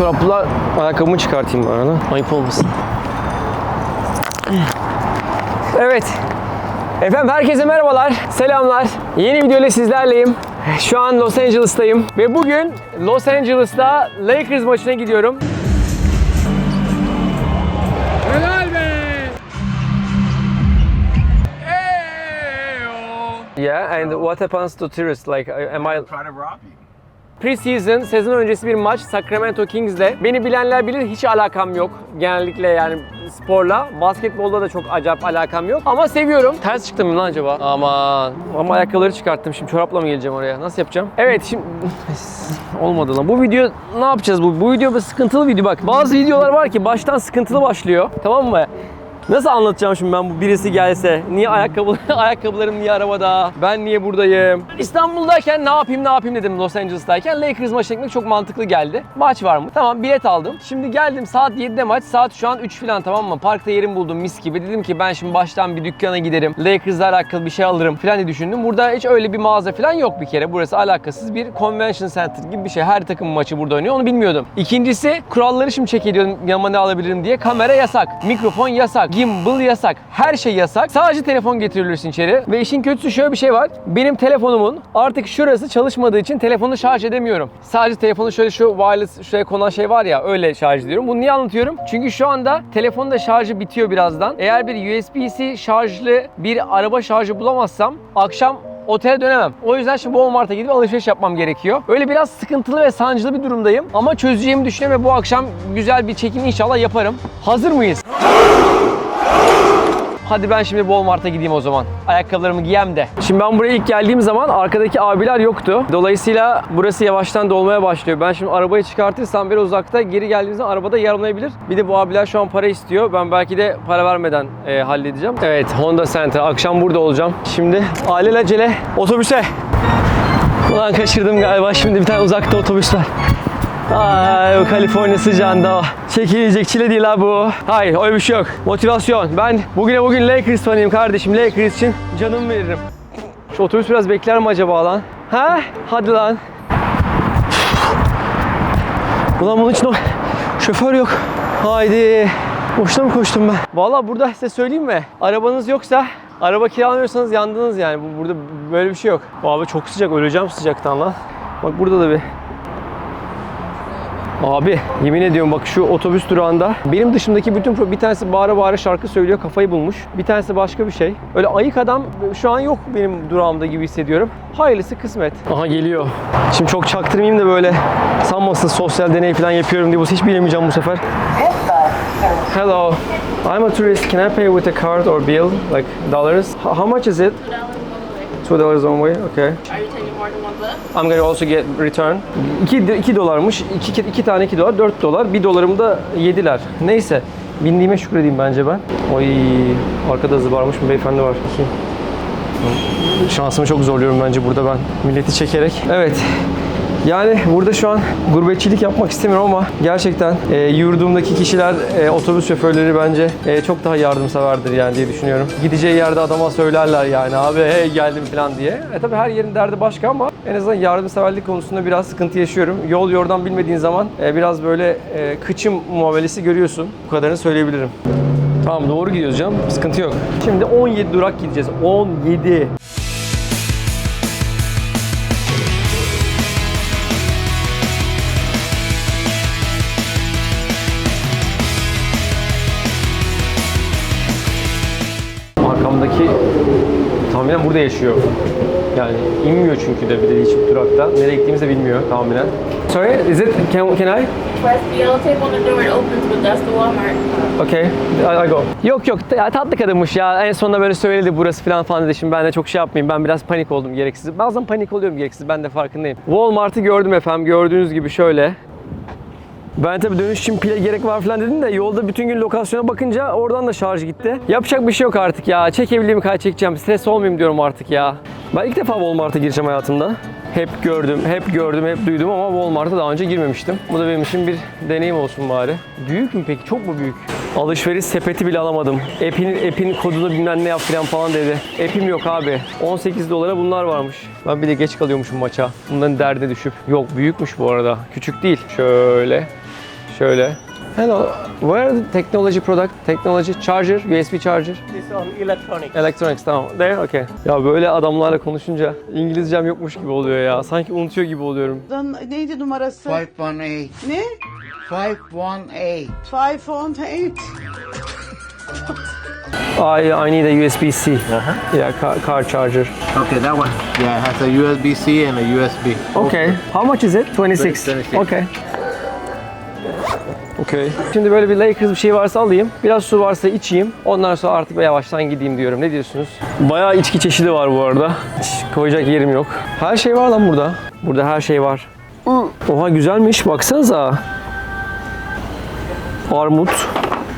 çorapla ayakkabımı çıkartayım bu arada. Ayıp olmasın. Evet. Efendim herkese merhabalar, selamlar. Yeni video ile sizlerleyim. Şu an Los Angeles'tayım ve bugün Los Angeles'ta Lakers maçına gidiyorum. Helal be! Eyo! Yeah, and what happens to tourists? Like, am I Try to rob you. Preseason, sezon öncesi bir maç Sacramento Kings'le. Beni bilenler bilir hiç alakam yok. Genellikle yani sporla. Basketbolda da çok acayip alakam yok. Ama seviyorum. Ters çıktım mı lan acaba? Aman. Ama ayakkabıları çıkarttım. Şimdi çorapla mı geleceğim oraya? Nasıl yapacağım? Evet şimdi... Olmadı lan. Bu video ne yapacağız? Bu, bu video bir sıkıntılı video bak. Bazı videolar var ki baştan sıkıntılı başlıyor. Tamam mı? Nasıl anlatacağım şimdi ben bu birisi gelse? Niye ayakkabı ayakkabılarım niye arabada? Ben niye buradayım? İstanbul'dayken ne yapayım ne yapayım dedim Los Angeles'tayken. Lakers maçı çekmek çok mantıklı geldi. Maç var mı? Tamam bilet aldım. Şimdi geldim saat 7'de maç. Saat şu an 3 falan tamam mı? Parkta yerim buldum mis gibi. Dedim ki ben şimdi baştan bir dükkana giderim. Lakers'la alakalı bir şey alırım falan diye düşündüm. Burada hiç öyle bir mağaza falan yok bir kere. Burası alakasız bir convention center gibi bir şey. Her takım maçı burada oynuyor. Onu bilmiyordum. İkincisi kuralları şimdi ediyorum yanıma ne alabilirim diye. Kamera yasak. Mikrofon yasak. Gimbal yasak. Her şey yasak. Sadece telefon getirilirsin içeri. Ve işin kötüsü şöyle bir şey var. Benim telefonumun artık şurası çalışmadığı için telefonu şarj edemiyorum. Sadece telefonu şöyle şu wireless şuraya konan şey var ya öyle şarj ediyorum. Bunu niye anlatıyorum? Çünkü şu anda telefonda şarjı bitiyor birazdan. Eğer bir USB-C şarjlı bir araba şarjı bulamazsam akşam otele dönemem. O yüzden şimdi Walmart'a gidip alışveriş yapmam gerekiyor. Öyle biraz sıkıntılı ve sancılı bir durumdayım. Ama çözeceğimi düşünüyorum ve bu akşam güzel bir çekim inşallah yaparım. Hazır mıyız? Hadi ben şimdi Walmart'a gideyim o zaman. Ayakkabılarımı giyem de. Şimdi ben buraya ilk geldiğim zaman arkadaki abiler yoktu. Dolayısıyla burası yavaştan dolmaya başlıyor. Ben şimdi arabayı çıkartırsam biraz uzakta geri geldiğim zaman arabada yer olmayabilir. Bir de bu abiler şu an para istiyor. Ben belki de para vermeden e, halledeceğim. Evet Honda Center. Akşam burada olacağım. Şimdi alelacele otobüse. Ulan kaçırdım galiba. Şimdi bir tane uzakta otobüs var. Ay o Kaliforniya sıcağında çekilecek çile değil ha bu. Hayır öyle bir şey yok. Motivasyon. Ben bugüne bugün Lakers fanıyım kardeşim. Lakers için canımı veririm. Şu otobüs biraz bekler mi acaba lan? Ha? Hadi lan. Ulan bunun için o şoför yok. Haydi. Boşuna mı koştum ben? Valla burada size söyleyeyim mi? Arabanız yoksa Araba kiralamıyorsanız yandınız yani. Bu- Burada böyle bir şey yok. Abi çok sıcak. Öleceğim sıcaktan lan. Bak burada da bir Abi yemin ediyorum bak şu otobüs durağında benim dışımdaki bütün bir tanesi bağıra bağıra şarkı söylüyor kafayı bulmuş. Bir tanesi başka bir şey. Öyle ayık adam şu an yok benim durağımda gibi hissediyorum. Hayırlısı kısmet. Aha geliyor. Şimdi çok çaktırmayayım da böyle sanmasın sosyal deney falan yapıyorum diye bu hiç bilemeyeceğim bu sefer. Hello. I'm a tourist. Can I pay with a card or bill? Like dollars? How how much is it? Two dollars one way. Okay. Are you I'm gonna also get return. 2, 2 dolarmış. 2, 2 tane 2 dolar 4 dolar. 1 dolarımı da yediler. Neyse. Bindiğime şükredeyim bence ben. Oy arkada hızı varmış bir beyefendi var. Şansımı çok zorluyorum bence burada ben. Milleti çekerek. Evet. Yani burada şu an gurbetçilik yapmak istemiyorum ama gerçekten e, yurdumdaki kişiler, e, otobüs şoförleri bence e, çok daha yardımseverdir yani diye düşünüyorum. Gideceği yerde adama söylerler yani abi hey geldim falan diye. E tabi her yerin derdi başka ama en azından yardımseverlik konusunda biraz sıkıntı yaşıyorum. Yol yordan bilmediğin zaman e, biraz böyle e, kıçım muamelesi görüyorsun. Bu kadarını söyleyebilirim. Tamam doğru gidiyoruz canım. Sıkıntı yok. Şimdi 17 durak gideceğiz. 17. Arkamdaki tahminen burada yaşıyor. Yani inmiyor çünkü de bir de hiç durakta. Nereye gittiğimizi de bilmiyor tahminen. Sorry, is it, can, can I? Press the yellow tape on the door, it opens, but that's the Walmart. Okay, I, I go. Yok yok, ya tatlı kadınmış ya. En sonunda böyle söyledi burası falan falan dedi. Şimdi ben de çok şey yapmayayım. Ben biraz panik oldum gereksiz. Bazen panik oluyorum gereksiz. Ben de farkındayım. Walmart'ı gördüm efendim. Gördüğünüz gibi şöyle. Ben tabii dönüş için pile gerek var falan dedim de yolda bütün gün lokasyona bakınca oradan da şarj gitti. Yapacak bir şey yok artık ya. Çekebildiğim kadar çekeceğim. Stres olmayayım diyorum artık ya. Ben ilk defa Walmart'a gireceğim hayatımda. Hep gördüm, hep gördüm, hep duydum ama Walmart'a daha önce girmemiştim. Bu da benim için bir deneyim olsun bari. Büyük mü peki? Çok mu büyük? Alışveriş sepeti bile alamadım. App'in, app'in kodunu bilmem ne yap falan falan dedi. App'im yok abi. 18 dolara bunlar varmış. Ben bir de geç kalıyormuşum maça. Bunların derdine düşüp. Yok büyükmüş bu arada. Küçük değil. Şöyle. Şöyle. Hello. Where are the technology product? Technology charger, USB charger. This on electronic. Electronics tamam. There, okay. Ya böyle adamlarla konuşunca İngilizcem yokmuş gibi oluyor ya. Sanki unutuyor gibi oluyorum. Dan- neydi numarası? 518. Ne? 518. 518. I, I need a USB-C. Yeah, car, car charger. Okay, that one. Yeah, it has a USB-C and a USB. Okay. How much is it? 26. 26. Okay. Okay. Şimdi böyle bir Lakers bir şey varsa alayım. Biraz su varsa içeyim. Ondan sonra artık yavaştan gideyim diyorum. Ne diyorsunuz? Bayağı içki çeşidi var bu arada. Hiç koyacak yerim yok. Her şey var lan burada. Burada her şey var. Oha güzelmiş. Baksanıza. Armut,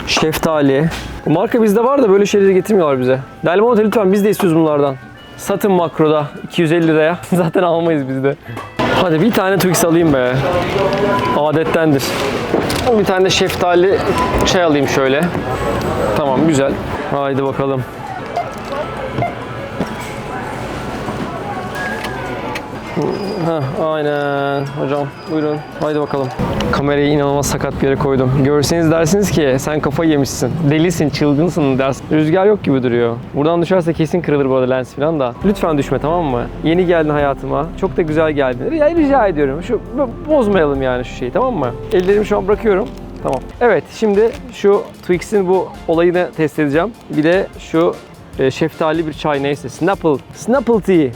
şeftali. Bu marka bizde var da böyle şeyleri getirmiyorlar bize. Delmonte lütfen biz de istiyoruz bunlardan. Satın makroda 250 liraya. Zaten almayız biz de. Hadi bir tane Twix alayım be. Adettendir. Bir tane de şeftali şey alayım şöyle. Tamam güzel. Haydi bakalım. Heh, aynen hocam buyurun haydi bakalım. Kamerayı inanılmaz sakat bir yere koydum. Görseniz dersiniz ki sen kafayı yemişsin. Delisin, çılgınsın ders. Rüzgar yok gibi duruyor. Buradan düşerse kesin kırılır bu arada lens falan da. Lütfen düşme tamam mı? Yeni geldin hayatıma. Çok da güzel geldin. Rica, rica ediyorum. Şu bozmayalım yani şu şeyi tamam mı? Ellerimi şu an bırakıyorum. Tamam. Evet şimdi şu Twix'in bu olayını test edeceğim. Bir de şu e, şeftali bir çay neyse. Snapple. Snapple tea.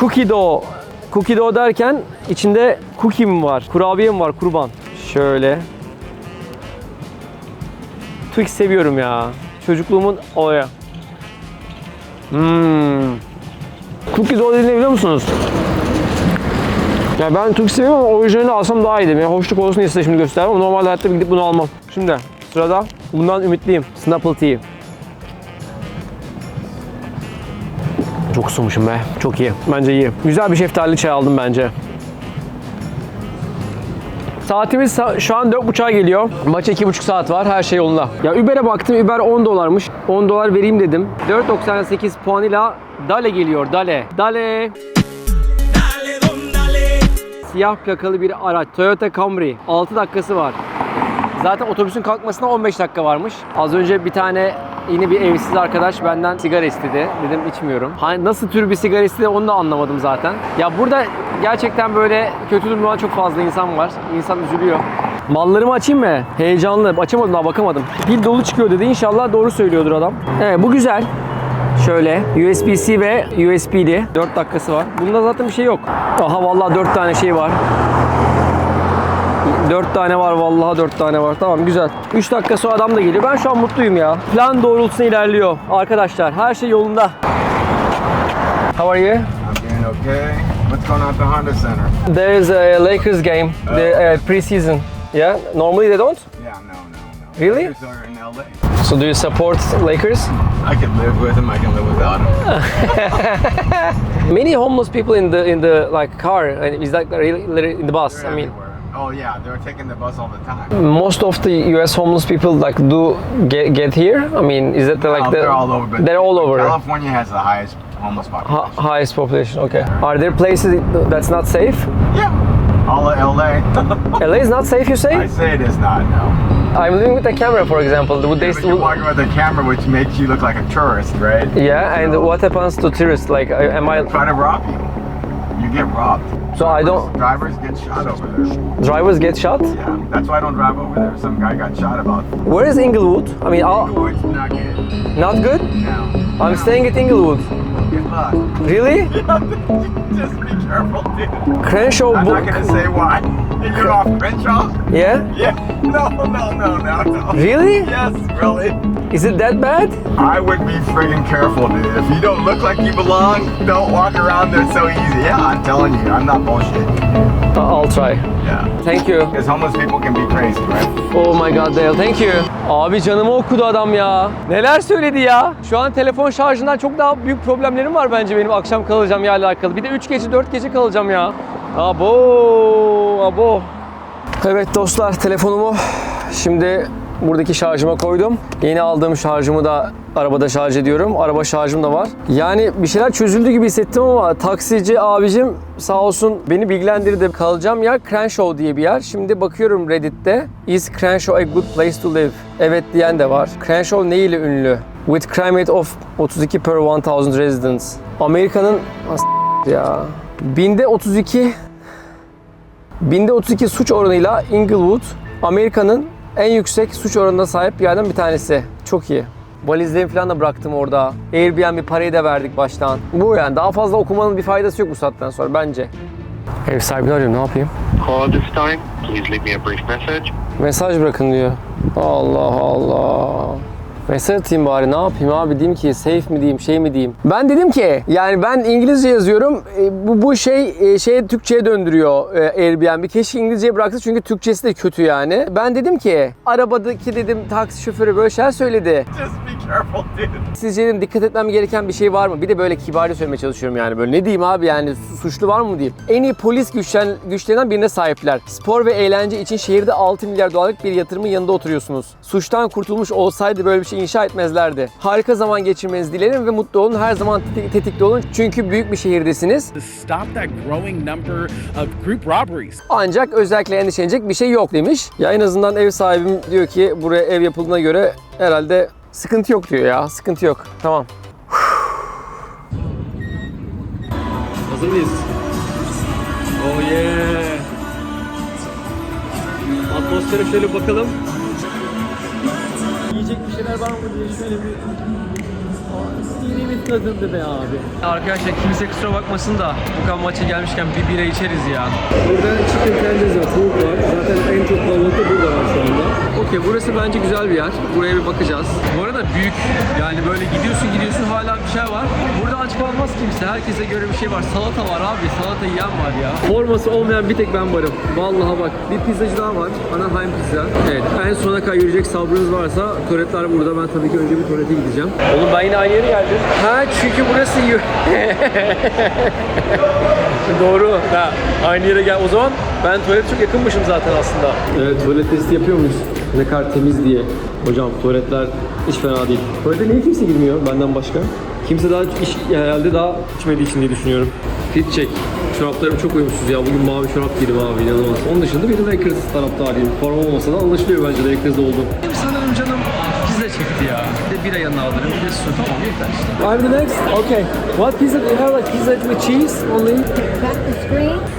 Cookie dough. Cookie dough derken içinde cookie mi var? Kurabiye mi var? Kurban. Şöyle. Twix seviyorum ya. Çocukluğumun olayı. Hmm. Cookie dough dediğini biliyor musunuz? Ya ben Twix seviyorum ama orijinalini alsam daha iyiydi. Yani hoşluk olsun diye size şimdi göstermem normalde hayatta gidip bunu almam. Şimdi sırada bundan ümitliyim. Snapple Tea. Çok ısınmışım be. Çok iyi. Bence iyi. Güzel bir şeftali çay aldım bence. Saatimiz sa- şu an 4.30'a geliyor. Maça 2.5 saat var. Her şey yolunda. Ya Uber'e baktım. Uber 10 dolarmış. 10 dolar vereyim dedim. 4.98 puanıyla Dale geliyor. Dale. Dale. Siyah plakalı bir araç. Toyota Camry. 6 dakikası var. Zaten otobüsün kalkmasına 15 dakika varmış. Az önce bir tane yine bir evsiz arkadaş benden sigara istedi. Dedim içmiyorum. Hani nasıl tür bir sigara istedi onu da anlamadım zaten. Ya burada gerçekten böyle kötü durumda çok fazla insan var. İnsan üzülüyor. Mallarımı açayım mı? Heyecanlı. Açamadım daha bakamadım. Pil dolu çıkıyor dedi. İnşallah doğru söylüyordur adam. Evet bu güzel. Şöyle USB-C ve USB'li. 4 dakikası var. Bunda zaten bir şey yok. Aha vallahi 4 tane şey var. 4 tane var vallahi 4 tane var. Tamam güzel. 3 dakika sonra adam da geliyor. Ben şu an mutluyum ya. Plan doğrultusunda ilerliyor. Arkadaşlar her şey yolunda. How are you? I'm doing okay. What's going on at the Honda Center? There is a Lakers game, the uh, preseason. Yeah, normally they don't. Yeah, no, no, no. Really? Lakers are in LA. So do you support Lakers? I can live with them. I can live without them. Many homeless people in the in the like car and is that really, in the bus? I mean, Everywhere. Oh yeah, they're taking the bus all the time. most of the US homeless people like do get, get here. I mean, is that like Oh, the they're all over. But they're all over. California has the highest homeless population. Hi- highest population. Okay. Are there places that's not safe? Yeah. All of LA. LA is not safe. You say? I say? it is not. No. I'm living with a camera, for example. Would they But you're still? walking with a camera, which makes you look like a tourist, right? Yeah. And what happens to tourists? Like, am I? Trying to rob you. You get robbed. So I don't. Drivers get shot over there. Drivers get shot. Yeah, that's why I don't drive over there. Some guy got shot about. Where is Inglewood? I mean, I'll, Inglewood's not good. not good. No. I'm staying at Inglewood. Good luck. Really? Just be careful, dude. Crenshaw I'm not gonna say why. You're off Crenshaw? Yeah. Yeah. No, no, no, no, no. Really? Yes, really. Is it that bad? I would be friggin' careful, dude. If you don't look like you belong, don't walk around there so easy. Yeah, I'm telling you, I'm not bullshitting. I'll try. Yeah. Thank you. Because homeless people can be crazy, right? Oh my god Dale, thank you. Abi canımı okudu adam ya. Neler söyledi ya. Şu an telefon şarjından çok daha büyük problemlerim var bence benim akşam kalacağım ya alakalı. Bir de 3 gece 4 gece kalacağım ya. Abo, abo. Evet dostlar telefonumu Şimdi buradaki şarjıma koydum. Yeni aldığım şarjımı da arabada şarj ediyorum. Araba şarjım da var. Yani bir şeyler çözüldü gibi hissettim ama taksici abicim sağ olsun beni bilgilendirdi. Kalacağım yer Crenshaw diye bir yer. Şimdi bakıyorum Reddit'te. Is Crenshaw a good place to live? Evet diyen de var. Crenshaw ne ile ünlü? With crime rate of 32 per 1000 residents. Amerika'nın ya. Binde 32 Binde 32 suç oranıyla Inglewood Amerika'nın en yüksek suç oranına sahip yerden bir tanesi. Çok iyi. Valizlerimi falan da bıraktım orada. Airbnb parayı da verdik baştan. Bu yani daha fazla okumanın bir faydası yok bu saatten sonra bence. Ev sahibini arıyorum ne yapayım? Call this time. Please leave me a brief message. Mesaj bırakın diyor. Allah Allah. Mesaj atayım bari ne yapayım abi diyeyim ki safe mi diyeyim şey mi diyeyim. Ben dedim ki yani ben İngilizce yazıyorum e, bu, bu şey e, şey Türkçe'ye döndürüyor e, Airbnb. Keşke İngilizce'ye bıraksa çünkü Türkçesi de kötü yani. Ben dedim ki arabadaki dedim taksi şoförü böyle şeyler söyledi. Just be careful, dude. Sizce dedim dikkat etmem gereken bir şey var mı? Bir de böyle kibarca söylemeye çalışıyorum yani böyle. Ne diyeyim abi yani su- suçlu var mı diyeyim. En iyi polis güçlen, güçlerinden birine sahipler. Spor ve eğlence için şehirde 6 milyar dolarlık bir yatırımın yanında oturuyorsunuz. Suçtan kurtulmuş olsaydı böyle bir şey inşa etmezlerdi. Harika zaman geçirmenizi dilerim ve mutlu olun. Her zaman tetik- tetikte olun. Çünkü büyük bir şehirdesiniz. Ancak özellikle endişelenecek bir şey yok demiş. Ya en azından ev sahibim diyor ki buraya ev yapıldığına göre herhalde sıkıntı yok diyor ya. Sıkıntı yok. Tamam. Hazır mıyız? Oh yeah. Atmosfere şöyle bakalım. Yiyecek bir şeyler var mı diye şöyle bir Bir tadında be abi. Arkadaşlar kimse kusura bakmasın da bu kan maça gelmişken bir bira içeriz ya. Burada chicken tenders var, tavuk var. Zaten en çok kalabalık burada var şu anda. Okey burası bence güzel bir yer. Buraya bir bakacağız. Bu arada büyük yani böyle gidiyorsun gidiyorsun hala bir şey var. Burada aç kalmaz kimse. Herkese göre bir şey var. Salata var abi. Salata yiyen var ya. Forması olmayan bir tek ben varım. Vallahi bak. Bir pizzacı daha var. Anaheim pizza. Evet. En sona kadar yürüyecek sabrınız varsa tuvaletler burada. Ben tabii ki önce bir tuvalete gideceğim. Oğlum ben yine aynı yere geldim. Ha çünkü burası Doğru. Ha, aynı yere gel. O zaman ben tuvalete çok yakınmışım zaten aslında. Evet tuvalet testi yapıyor muyuz? Ne kadar temiz diye. Hocam tuvaletler hiç fena değil. Tuvalete niye kimse girmiyor benden başka? Kimse daha iş, herhalde daha içmediği için diye düşünüyorum. Fit check. Çoraplarım çok uyumsuz ya. Bugün mavi çorap giydim abi inanılmaz. Onun dışında bir de Lakers taraftarıyım. Forma olmasa da anlaşılıyor bence Lakers'da oldum. Sanırım canım pizza çekti ya. Bira yanına alırım. Bir de su. Tamam yeter işte. I'm the next. Okay. What pizza do you have? Like pizza with cheese only?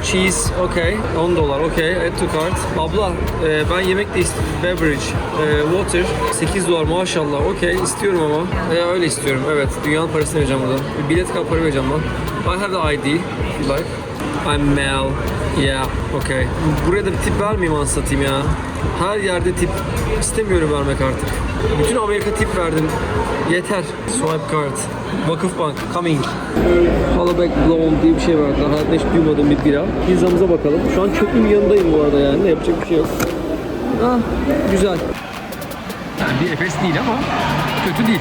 Cheese, okay. 10 dolar, okay. Add to cart. Abla, e, ben yemek de istiyorum. Beverage, e, water. 8 dolar maşallah. Okay, istiyorum ama. E, öyle istiyorum, evet. Dünyanın parasını vereceğim burada. Bilet kal para vereceğim ben. I have the ID, if you like. I'm Mel. Yeah, okay. Buraya da bir tip vermeyeyim anasını satayım ya. Her yerde tip istemiyorum vermek artık. Bütün Amerika tip verdim. Yeter. Swipe card. Vakıfbank. Coming. Hollaback Blonde diye bir şey var. Daha hiç duymadığım bir bira. Pizzamıza bakalım. Şu an çöplüğün yanındayım bu arada yani. Yapacak bir şey yok. Ah, güzel. Yani bir Efes değil ama kötü değil.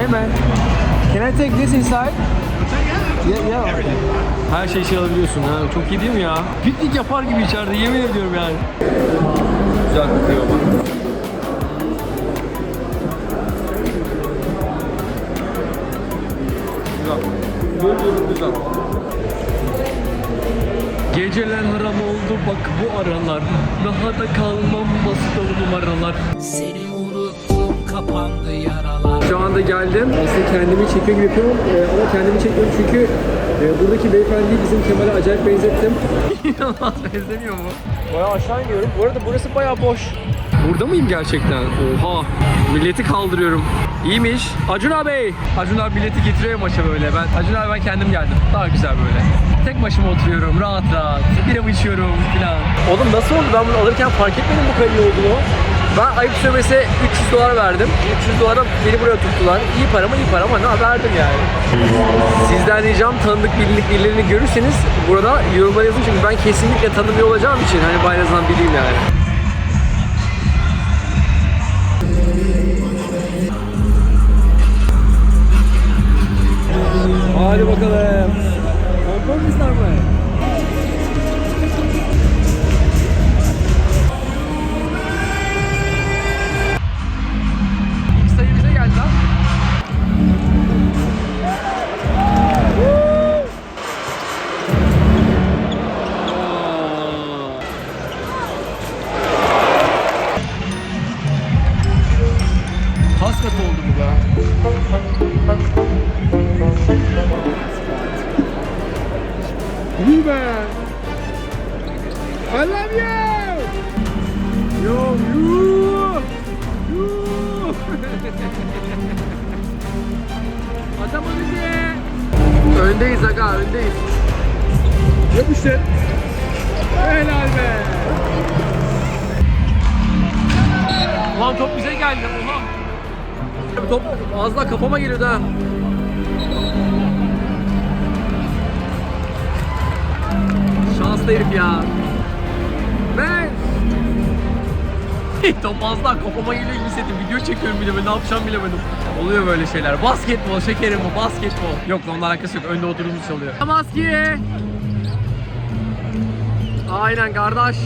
Hemen. Can I take this inside? Yeah, yeah. Her şeyi şey alabiliyorsun ha. Çok iyi değil mi ya? Piknik yapar gibi içeride yemin ediyorum yani. Güzel kokuyor ama. Güzel. Güzel, güzel. Geceler haram oldu bak bu aralar Daha da kalmam bastı numaralar Seni unuttum kapandı yaralar Şu anda geldim. Aslında kendimi çekiyor gibi yapıyorum e, ama kendimi çekmiyorum çünkü e, buradaki beyefendiyi bizim Kemal'e acayip benzettim. İnanılmaz benzemiyor mu? Bayağı aşağı iniyorum. Bu arada burası bayağı boş. Burada mıyım gerçekten? Oha! Milleti kaldırıyorum. İyiymiş. Acun abi! Acun abi milleti getiriyor maça böyle. Ben Acun abi ben kendim geldim. Daha güzel böyle. Tek başıma oturuyorum rahat rahat. Biramı içiyorum filan. Oğlum nasıl oldu? Ben bunu alırken fark etmedim bu kadar iyi olduğunu. Ben ayıp söylemese 300 dolar verdim. 300 dolara beni buraya tuttular. İyi para mı iyi para ama ne verdim yani. Sizden ricam tanıdık bilindik birilerini görürseniz burada yorumlara yazın çünkü ben kesinlikle tanımıyor olacağım için hani en azından bileyim yani. Hadi bakalım. Konformistler mı? Şanslı herif ya. Ben. Top az daha kafama geliyor gibi hissettim. Video çekiyorum bile ne yapacağım bilemedim. Oluyor böyle şeyler. Basketbol şekerim bu basketbol. Yok onunla alakası yok. Önde oturduğumuz çalıyor. Maske. Aynen kardeş.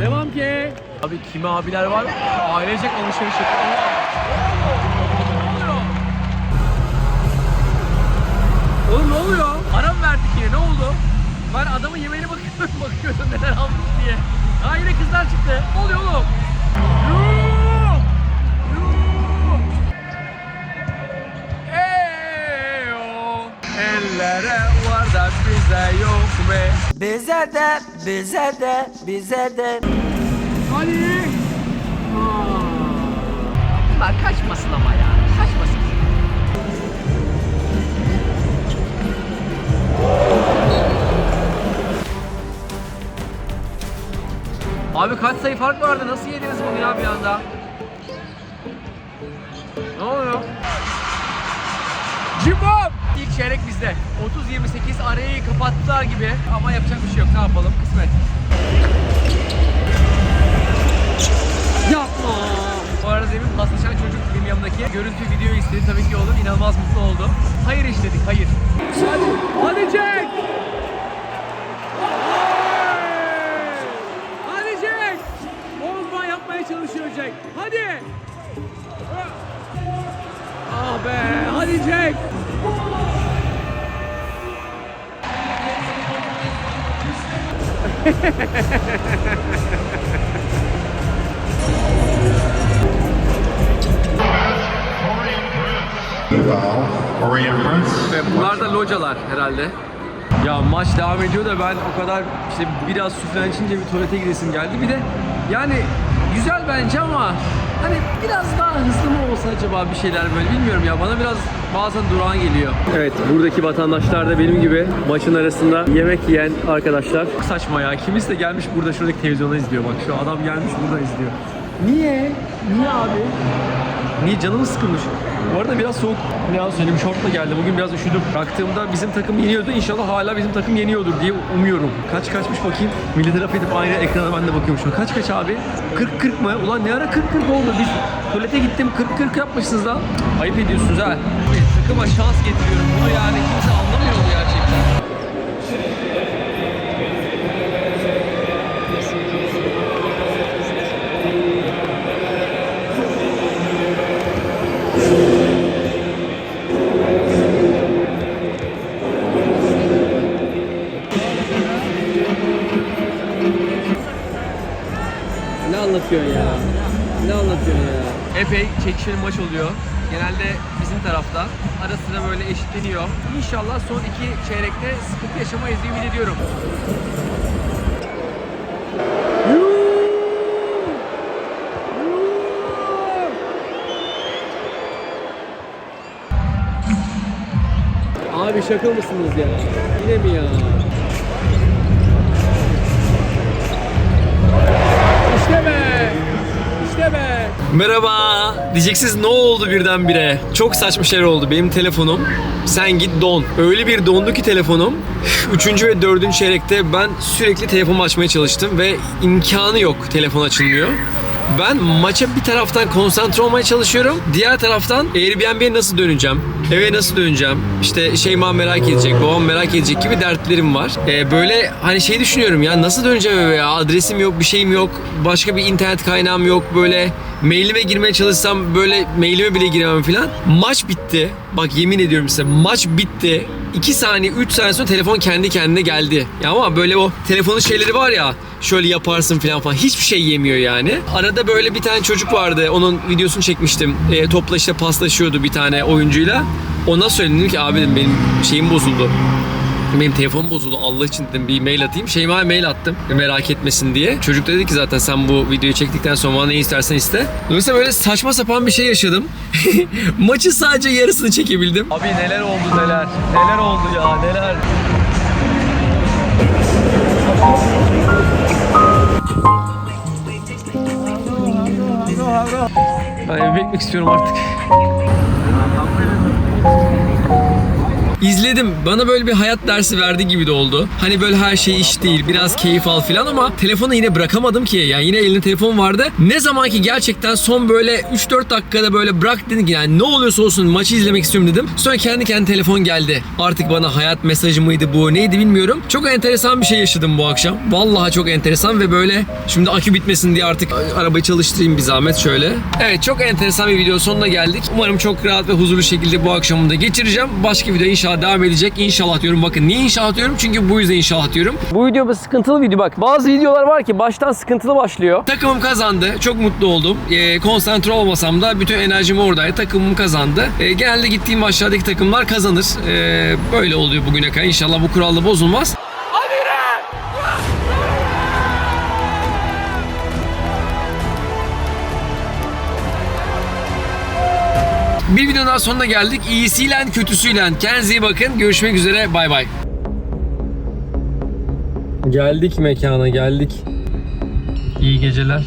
Devam ki. Abi kimi abiler var? Ailecek alışveriş yapıyor. Oğlum ne oluyor? Ara mı verdik yine? Ne oldu? Ben adamın yemeğine bakıyorum, neler almış diye. Aa yine kızlar çıktı. Ne oluyor oğlum? Yuh! Yuh! Eyo! Ellere var da bize yok be. Bize de bize de bize de Hadi. Bunlar kaçmasın Abi kaç sayı fark vardı? Nasıl yediniz bunu ya bir anda? Ne oluyor? Cimbom! İlk çeyrek bizde. 30-28 arayı kapattılar gibi ama yapacak bir şey yok. Ne yapalım? Kısmet. Yapma. Bu arada demin paslaşan çocuk benim yanımdaki görüntü video istedi tabii ki oğlum inanılmaz mutlu oldu. Hayır işledik hayır. Hadi, hadi Jack. Be hadi Jack. Bunlar da localar herhalde. Ya maç devam ediyor da ben o kadar işte biraz süflen içince bir tuvalete gidesim geldi. Bir de yani güzel bence ama hani biraz daha hızlı mı olsa acaba bir şeyler böyle bilmiyorum ya bana biraz bazen durağan geliyor. Evet buradaki vatandaşlar da benim gibi maçın arasında yemek yiyen arkadaşlar. Çok saçma ya kimisi de gelmiş burada şuradaki televizyonu izliyor bak şu adam gelmiş burada izliyor. Niye? Niye abi? Niye canımız sıkılmış? Bu arada biraz soğuk. Ne yalan söyleyeyim şortla geldim. Bugün biraz üşüdüm. Baktığımda bizim takım yeniyordu. İnşallah hala bizim takım yeniyordur diye umuyorum. Kaç kaçmış bakayım. Millete laf edip aynı ekrana ben de bakıyormuşum. Kaç kaç abi? 40-40 mı? Ulan ne ara 40-40 oldu? Biz tuvalete gittim 40-40 yapmışsınız lan. Ayıp ediyorsunuz ha. Takıma şans getiriyorum. Bunu yani kimse anlamıyor Çekişmeli maç oluyor. Genelde bizim tarafta. Ara sıra böyle eşitleniyor. İnşallah son iki çeyrekte sıkıntı yaşamayız diye ediyorum. Abi şaka mısınız ya? Yine mi ya? İşte be! İşte be! Merhaba. Diyeceksiniz ne oldu birdenbire? Çok saçma şeyler oldu. Benim telefonum sen git don. Öyle bir dondu ki telefonum. Üçüncü ve dördüncü çeyrekte ben sürekli telefonu açmaya çalıştım ve imkanı yok telefon açılmıyor. Ben maça bir taraftan konsantre olmaya çalışıyorum. Diğer taraftan Airbnb'ye nasıl döneceğim? Eve nasıl döneceğim? İşte Şeyma merak edecek, babam merak edecek gibi dertlerim var. Ee, böyle hani şey düşünüyorum ya nasıl döneceğim eve ya? Adresim yok, bir şeyim yok. Başka bir internet kaynağım yok. Böyle mailime girmeye çalışsam böyle mailime bile giremem falan. Maç bitti. Bak yemin ediyorum size maç bitti. 2 saniye 3 saniye sonra telefon kendi kendine geldi. Ya ama böyle o telefonun şeyleri var ya şöyle yaparsın falan falan hiçbir şey yemiyor yani. Arada böyle bir tane çocuk vardı onun videosunu çekmiştim. E, topla işte paslaşıyordu bir tane oyuncuyla. Ona söyledim ki abi benim şeyim bozuldu. Benim telefon bozuldu Allah için dedim bir mail atayım. Şeyma'ya mail attım merak etmesin diye. Çocuk da dedi ki zaten sen bu videoyu çektikten sonra bana ne istersen iste. Dolayısıyla böyle saçma sapan bir şey yaşadım. Maçı sadece yarısını çekebildim. Abi neler oldu neler. Neler oldu ya neler. Ben eve gitmek istiyorum artık. İzledim. Bana böyle bir hayat dersi verdi gibi de oldu. Hani böyle her şey iş değil. Biraz keyif al filan ama telefonu yine bırakamadım ki. Yani yine elinde telefon vardı. Ne zaman ki gerçekten son böyle 3-4 dakikada böyle bırak dedim ki yani ne oluyorsa olsun maçı izlemek istiyorum dedim. Sonra kendi kendine telefon geldi. Artık bana hayat mesajı mıydı bu neydi bilmiyorum. Çok enteresan bir şey yaşadım bu akşam. Vallahi çok enteresan ve böyle şimdi akü bitmesin diye artık arabayı çalıştırayım bir zahmet şöyle. Evet çok enteresan bir video sonuna geldik. Umarım çok rahat ve huzurlu şekilde bu akşamı da geçireceğim. Başka video inşallah devam edecek. İnşallah diyorum bakın. Niye inşallah diyorum? Çünkü bu yüzden inşallah diyorum. Bu video bir sıkıntılı video bak. Bazı videolar var ki baştan sıkıntılı başlıyor. Takımım kazandı. Çok mutlu oldum. Ee, konsantre olmasam da bütün enerjim oradaydı. Takımım kazandı. Ee, genelde gittiğim aşağıdaki takımlar kazanır. Ee, böyle oluyor bugüne kadar. İnşallah bu kuralda bozulmaz. Bir videonun daha sonuna geldik. İyisiyle kötüsüyle. Kendinize iyi bakın. Görüşmek üzere. Bay bay. Geldik mekana geldik. İyi geceler.